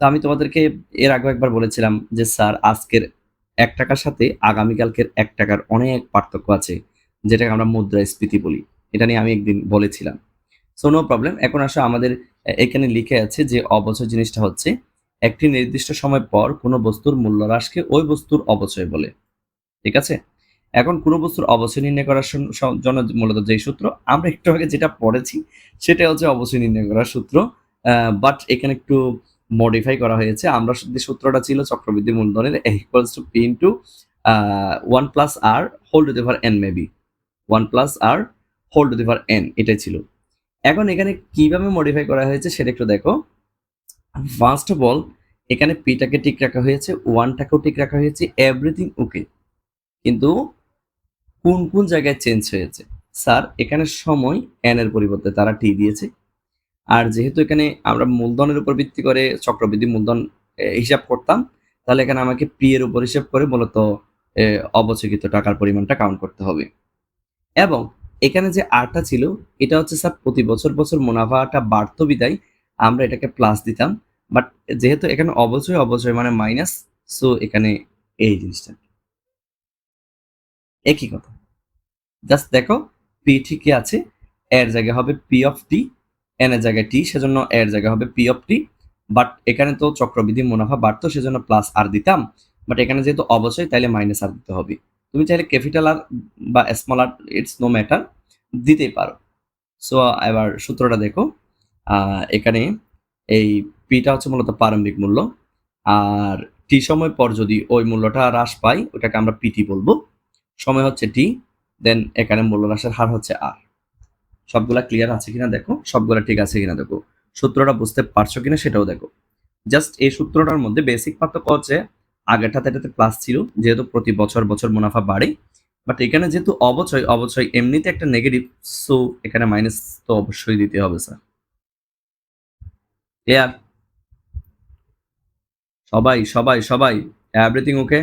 তো আমি তোমাদেরকে এর আগে একবার বলেছিলাম যে, স্যার, আজকের এক টাকার সাথে আগামীকালকের এক টাকার অনেক পার্থক্য আছে, যেটাকে আমরা মুদ্রাস্ফীতি বলি। এটা নিয়ে আমি একদিন বলেছিলাম। সো নো প্রবলেম এখন আসলে আমাদের এখানে লিখে আছে যে, অবচয় জিনিসটা হচ্ছে একটি নির্দিষ্ট সময় পর কোনো বস্তুর মূল্য হ্রাসকে ওই বস্তুর অবচয় বলে। ঠিক আছে? এখন কোনো বস্তুর অবচয় নির্ণয় করার জন্য মূলত যেই সূত্র, আমরা একটু আগে যেটা পড়েছি, সেটা হচ্ছে অবচয় নির্ণয় করার সূত্র। বাট এখানে একটু মডিফাই করা হয়েছে। আমরা যে সূত্রটা ছিল চক্রবৃদ্ধি মূলধনের equals to P into one plus R whole to the power N maybe one plus R whole to the power N এটাই ছিল। এখন এখানে কীভাবে মডিফাই করা হয়েছে সেটা একটু দেখো। ফার্স্ট অফ অল এখানে পিটাকে ঠিক রাখা হয়েছে ওয়ানটাকেও ঠিক রাখা হয়েছে এভরিথিং ওকে কিন্তু কোন কোন জায়গায় চেঞ্জ হয়েছে? স্যার এখানে সময় এন এর পরিবর্তে তারা টি দিয়েছে। আর যেহেতু এখানে আমরা মূলধনের উপর ভিত্তি করে চক্রবৃদ্ধি মূলধন হিসাব করতাম তাহলে এখানে আমাকে পি এর উপর হিসাব করে মূলত এ, অবচয়কৃত টাকার পরিমাণটা কাউন্ট করতে হবে। এবং এখানে যে আরটা ছিল এটা হচ্ছে স্যার প্রতি বছর বছর মুনাফাটা বাড়তো বিদায় আমরা এটাকে প্লাস দিতাম। বাট যেহেতু এখানে অবচয় অবচয় মানে মাইনাস সো এখানে এই জিনিসটা। একই কথা। জাস্ট দেখো পি ঠিকই আছে এর জায়গায় হবে পি অফ টি এন এর জায়গায় টি সেজন্য এর জায়গায় হবে পি অফ টি বাট এখানে তো চক্রবৃদ্ধি মুনাফা বাড়তো, সেজন্য প্লাস আর দিতাম বাট এখানে যেহেতু অবশ্যই, তাইলে মাইনাস আর দিতে হবে। তুমি চাইলে ক্যাপিটাল আর বা small R it's no matter দিতেই পারো। সো এবার সূত্রটা দেখো এখানে এই পিটা হচ্ছে মূলত প্রারম্ভিক মূল্য, আর টি সময় পর যদি ওই মূল্যটা হ্রাস পাই, ওটাকে আমরা পিটি বলব। সময় হচ্ছে টি দেন এখানে মূল্য হ্রাসের হার হচ্ছে আর সবগুলা ক্লিয়ার আছে কিনা দেখো সবগুলা ঠিক আছে কিনা দেখো। সূত্রটা বুঝতে পারছ কিনা সেটাও দেখো। জাস্ট এই সূত্রটার মধ্যে বেসিক পার্থক্য হচ্ছে আগেরটাতে এটাতে প্লাস ছিল যেহেতু প্রতি বছর বছর মুনাফা বাড়ে বাট এখানে যেহেতু অবচয় অবচয় এমনিতে একটা নেগেটিভ সো এখানে মাইনাস তো অবশ্যই দিতে হবে স্যার ইয়ার সবাই সবাই সবাই everything okay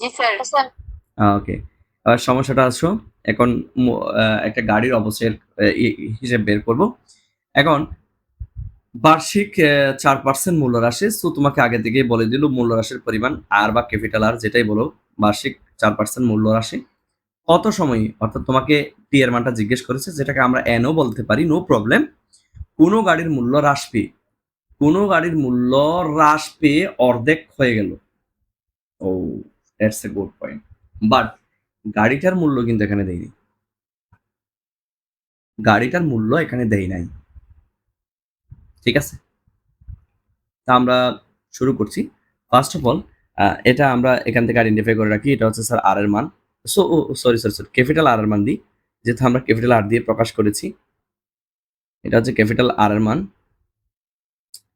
ji sir sir okay এবার সমস্যাটা আসো। এখন একটা গাড়ির অবশ্যের হিসেব বের করব। এখন বার্ষিক চার পার্সেন্ট মূল্য হ্রাসে সো তোমাকে আগে থেকেই বলে দিল মূল্য হ্রাসের পরিমাণ আর বা ক্যাপিটাল আর যেটাই বলো, বার্ষিক চার পার্সেন্ট মূল্য হ্রাসে কত সময়, অর্থাৎ তোমাকে এর মানটা জিজ্ঞেস করেছে, যেটাকে আমরা এনও বলতে পারি নো প্রবলেম কোনো গাড়ির মূল্য হ্রাস পেয়ে, কোনো গাড়ির মূল্য হ্রাস পেয়ে অর্ধেক হয়ে গেল। ও that's a good point but গাড়িটার মূল্য কিন্তু এখানে দেয়নি। গাড়িটার মূল্য এখানে দেয় নাই। ঠিক আছে? তা আমরা শুরু করছি। ফার্স্ট অফ অল এটা আমরা এখান থেকে আইডেন্টিফাই করে রাখি, এটা হচ্ছে স্যার আর এর মান। So sorry sorry sorry capital R এর মান দিই, যেহেতু আমরা ক্যাপিটাল আর দিয়ে প্রকাশ করেছি। এটা হচ্ছে ক্যাপিটাল আর এর মান।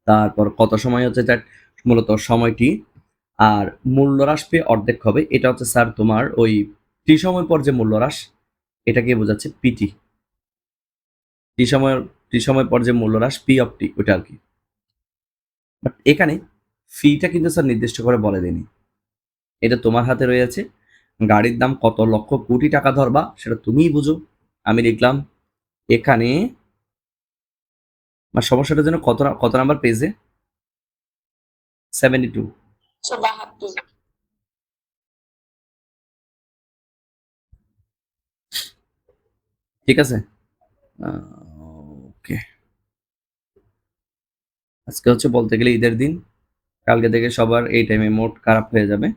তারপর কত সময় হচ্ছে that মূলত সময়টি। আর মূল্য হ্রাস পেয়ে অর্ধেক হবে। এটা হচ্ছে স্যার তোমার ওই টি সময় পর যে মূল্য হ্রাস এটাকে বোঝাচ্ছে? পিটি টি সময় টি সময় পর যে মূল্য হ্রাস পি অফ টি ওটা আর কি। বাট এখানে ফিটা কিন্তু স্যার নির্দিষ্ট করে বলে দেয়নি। এটা তোমার হাতে রয়েছে। গাড়ির দাম কত লক্ষ কোটি টাকা ধরবা, সেটা তুমিই বুঝো। আমি লিখলাম এখানে বা সমস্যাটার জন্য কত কত নাম্বার পেজে সেভেন্টি টু ঠিক আছে? ওকে। আজকে হচ্ছে বলতে গেলে ঈদের দিন। কালকে থেকে সবার এই টাইমে মোট খারাপ হয়ে যাবে।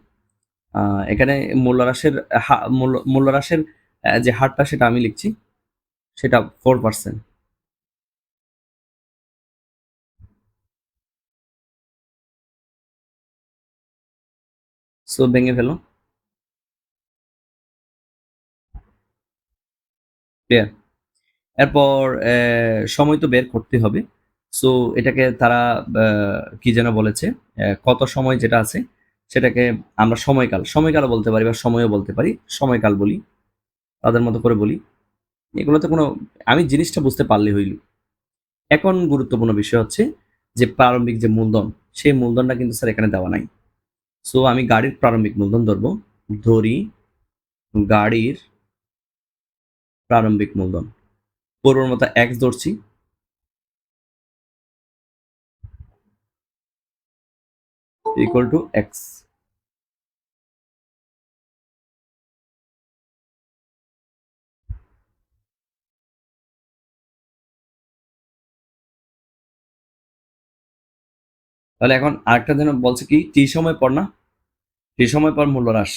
এখানে মূল্য হ্রাসের হা- মূল্য- মূল্য যে হারটা সেটা আমি লিখছি। সেটা ফোর পার্সেন্ট সো ভেঙে ফেলো। ক্লিয়ার এরপর সময় তো বের করতে হবে। সো এটাকে তারা কি যেন বলেছে কত সময় যেটা আছে, সেটাকে আমরা সময়কাল, সময়কালও বলতে পারি বা সময়ও বলতে পারি, সময়কাল বলি, তাদের মতো করে বলি। এগুলোতে কোনো, আমি জিনিসটা বুঝতে পারলে হইল। এখন গুরুত্বপূর্ণ বিষয় হচ্ছে যে প্রারম্ভিক যে মূলধন, সেই মূলধনটা কিন্তু স্যার এখানে দেওয়া নাই। সো আমি গাড়ির প্রারম্ভিক মূলধন ধরবো, ধরি, গাড়ির প্রারম্ভিক মূলধন। পূর্বর মতো এক্স ধরছি ইকুয়াল টু এক্স তাহলে এখন আরেকটা যেন বলছে কি, টি সময় পর না? টি সময় পর মূল্য হ্রাস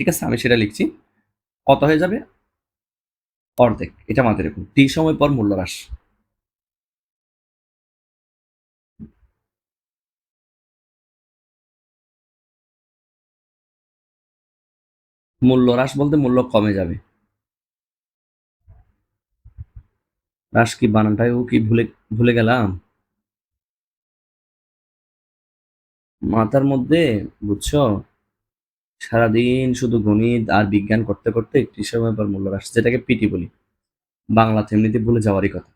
ঠিক আছে, আমি সেটা লিখছি। কত হয়ে যাবে? অর্ধেক, এটা মাথায় রাখুন টি সময় পর মূল্য হ্রাস। মূল্য হ্রাস বলতে মূল্য কমে যাবে। হ্রাস কি বানানটাই ও কি ভুলে ভুলে গেলাম? মাথার মধ্যে, বুঝছ? সারাদিন শুধু গণিত আর বিজ্ঞান করতে করতে একটি সময় পর মূল্য হ্রাস, যেটাকে পিটি বলি। বাংলাতে এমনিতে ভুলে যাওয়ারই কথা।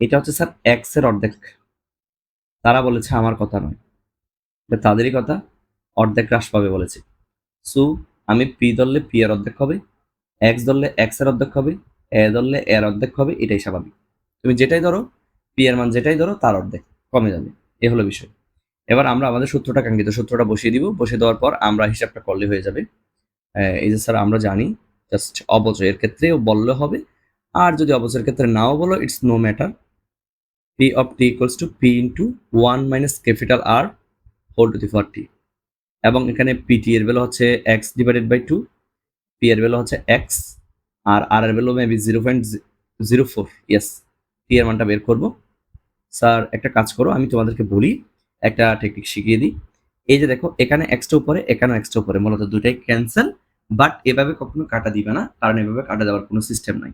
এটা হচ্ছে স্যার এক্সের অর্ধেক। তারা বলেছে আমার কথা নয়। তাদেরই কথা, অর্ধেক হ্রাস পাবে বলেছে। সো আমি পি ধরলে পি এর অর্ধেক হবে এক্স ধরলে এক্সের অর্ধেক হবে এ ধরলে এর অর্ধেক হবে, এটাই স্বাভাবিক। তুমি যেটাই ধরো পি এর মান যেটাই ধরো, তার অর্ধেক কমে যাবে। এ হলো বিষয়। এবার আমরা আমাদের সূত্রটা কাঙ্ক্ষিত সূত্রটা বসিয়ে দিব। বসিয়ে দেওয়ার পর আমরা হিসাবটা করলে হয়ে যাবে। এই যে স্যার আমরা জানি জাস্ট অবচয়ের ক্ষেত্রেও বললে হবে। আর যদি অবচয়ের ক্ষেত্রে নাও বলো it's no matter P of T equals to P into one minus capital R whole to the for T এবং এখানে পিটি এর ভ্যালু হচ্ছে x divided by two P এর ভ্যালু হচ্ছে এক্স আর আর এর value maybe zero point zero four yes T এর মানটা বের করব। স্যার, একটা কাজ করো, আমি তোমাদেরকে বলি একটা টেকনিক শিখিয়ে দিই। এই যে দেখো, এখানে এক্সটা উপরে এখানে এক্সটা উপরে, মূলত দুটাই ক্যান্সেল বাট এভাবে কখনো কাটা দিবে না, কারণ এভাবে কাটা দেওয়ার কোনো সিস্টেম নাই।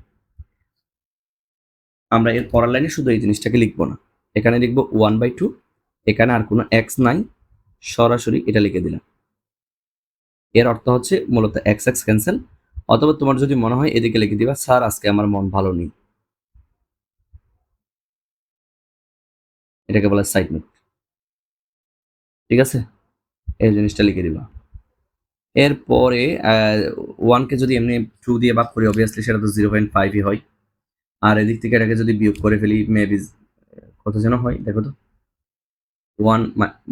আমরা এর পরের লাইনে শুধু এই জিনিসটাকে লিখব না। এখানে লিখব ওয়ান বাই টু এখানে আর কোনো এক্স নাই, সরাসরি এটা লিখে দিলাম। এর অর্থ হচ্ছে মূলত এক্স এক্স ক্যান্সেল অথবা তোমার যদি মনে হয় এদিকে লিখে দিবা, স্যার, আজকে আমার মন ভালো নেই। এটাকে বলে সাইড নোট ঠিক আছে? এই জিনিসটা লিখে দিবা। এরপরে ওয়ানকে যদি এমনি টু দিয়ে ভাগ করি অবভিয়াসলি সেটা তো জিরো পয়েন্ট ফাইভই হয়। আর এদিক থেকে এটাকে যদি বিয়োগ করে ফেলি মেবি কত যেন হয়, দেখো তো। One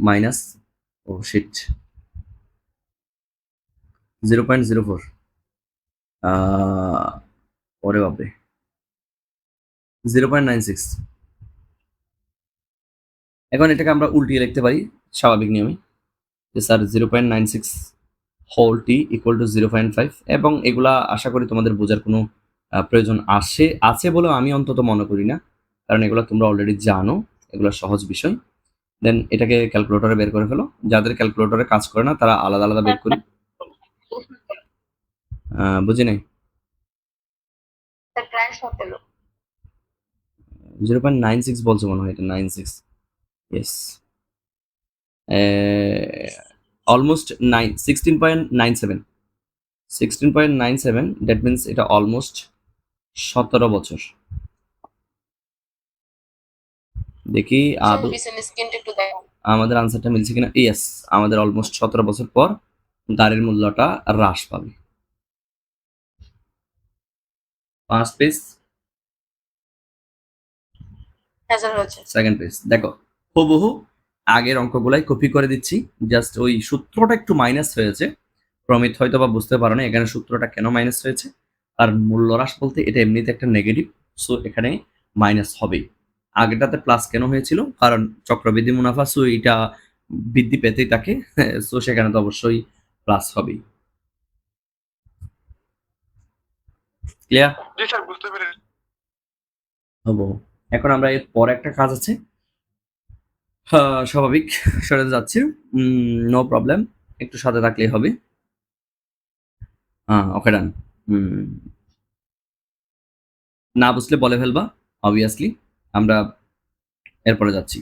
minus oh shit zero point zero four ওরে বাপরে। জিরো পয়েন্ট নাইন সিক্স এখন এটাকে আমরা উল্টিয়ে লিখতে পারি। স্বাভাবিক নিয়মে যে sir zero point nine six whole T equal to zero point five এবং এগুলা আশা করি তোমাদের বোঝার কোনো প্রয়োজন আসে আছে বলেও আমি অন্তত মনে করি না। কারণ এগুলো তোমরা অলরেডি জানো এগুলো সহজ বিষয়। দেন এটাকে ক্যালকুলেটরে বের করে ফেলো। যাদের ক্যালকুলেটরে কাজ করে না তারা আলাদা আলাদা বের করি। বুঝি নাই? জিরো পয়েন্ট নাইন সিক্স বলছো মনে হয় এটা nine six yes almost nine sixteen point nine seven sixteen point nine seven that means এটা অলমোস্ট সতেরো বছর। দেখি আমাদের আনসারটা মিলছে কিনা? ইয়েস আমাদের অলমোস্ট সতেরো বছর পর গাড়ির মূল্যটা হ্রাস পাবে। পাঁচ পেজ সেকেন্ড পেজ দেখো হুবহু আগের অঙ্কগুলাই কপি করে দিচ্ছি। জাস্ট ওই সূত্রটা একটু মাইনাস হয়েছে। প্রমিত হয়তো বা বুঝতে পারো না এখানে সূত্রটা কেন মাইনাস হয়েছে। আর মূল্য হ্রাস বলতে এটা এমনিতে একটা নেগেটিভ সো এখানে মাইনাস হবেই। আগেটাতে প্লাস কেন হয়েছিল? কারণ চক্রবৃদ্ধি মুনাফা সো এটা বৃদ্ধি পেতেই থাকে সো সেখানে তো অবশ্যই প্লাস হবেই। ক্লিয়ার বুঝতে পেরেছি। হব। এখন আমরা এর পর একটা কাজ আছে। স্বাভাবিক। সরে যাচ্ছি। নো প্রবলেম একটু সাথে থাকলেই হবে। হ্যাঁ ওকে ডান না বুঝলে বলে ফেলবা অবভিয়াসলি আমরা এরপরে যাচ্ছি।